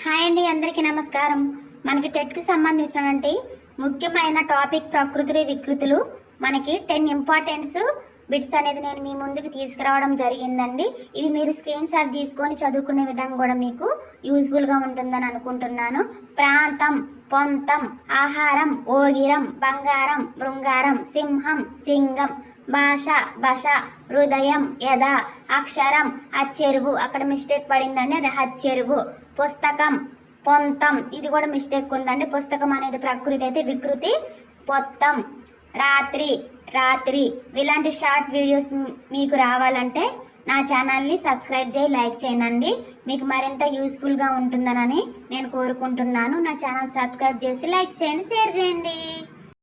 Hi అండి అందరికీ నమస్కారం. మనకి టెట్కి సంబంధించినటువంటి ముఖ్యమైన టాపిక్ ప్రకృతి వికృతులు. మనకి టెన్ ఇంపార్టెన్స్ బిట్స్ అనేది నేను మీ ముందుకు తీసుకురావడం జరిగిందండి. ఇవి మీరు స్క్రీన్ షాట్ తీసుకొని చదువుకునే విధంగా కూడా మీకు యూజ్ఫుల్గా ఉంటుందని అనుకుంటున్నాను. ప్రాంతం పొంతం ఆహారం ఓగిరం బంగారం బృంగారం సింహం సింగం భాష భాష హృదయం యథ అక్షరం అచ్చెరువు. అక్కడ మిస్టేక్ పడిందండి అది హచ్చెరువు. పుస్తకం పొంతం ఇది కూడా మిస్టేక్ ఉందండి. పుస్తకం అనేది ప్రకృతి అయితే వికృతి. పొత్తం రాత్రి రాత్రి ఇలాంటి షార్ట్ వీడియోస్ మీకు రావాలంటే నా ఛానల్ని సబ్స్క్రైబ్ చేయి లైక్ చేయండి. మీకు మరింత యూస్ఫుల్గా ఉంటుందనని నేను కోరుకుంటున్నాను. నా ఛానల్ సబ్స్క్రైబ్ చేసి లైక్ చేయండి షేర్ చేయండి.